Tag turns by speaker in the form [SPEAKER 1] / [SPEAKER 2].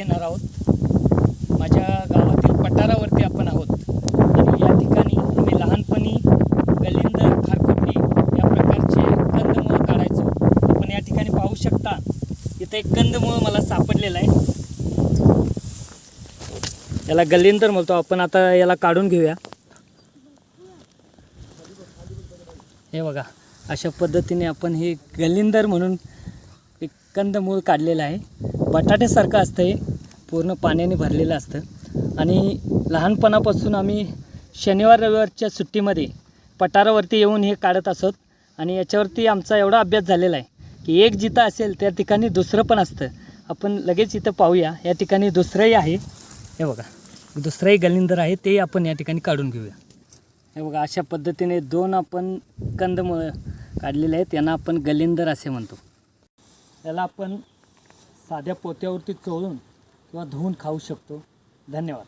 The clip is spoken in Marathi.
[SPEAKER 1] घेणार आहोत. माझ्या गावातील पठारावरती आपण आहोत. आणि या ठिकाणी आम्ही लहानपणी गलिंदर खारकुटी या प्रकारचे कंदमुळं काढायचो. आपण या ठिकाणी पाहू शकता इथं एक कंदमुळं मला सापडलेलं आहे. याला गलिंदर म्हणतो. आपण आता याला काढून घेऊया. हे बघा अशा पद्धतीने आपण हे गलिंदर म्हणून एक कंदमूळ काढलेलं आहे. बटाट्यासारखं असतं हे पूर्ण पाण्याने भरलेलं असतं. आणि लहानपणापासून आम्ही शनिवार रविवारच्या सुट्टीमध्ये पठारावरती येऊन हे काढत असत. आणि याच्यावरती आमचा एवढा अभ्यास झालेला आहे की एक जिथं असेल त्या ठिकाणी दुसरं पण असतं. आपण लगेच इथं पाहूया. या ठिकाणी दुसरंही आहे. हे बघा. दुसरंही गलिंदर आहे. ते आपण या ठिकाणी काढून घेऊया. हे बघा अशा पद्धतीने दोन आपण कंदमुळं काढलेले आहेत. यांना आपण गलिंदर असे म्हणतो. याला आपण साध्या पोत्यावरती चोळून किंवा धुवून खाऊ शकतो. धन्यवाद.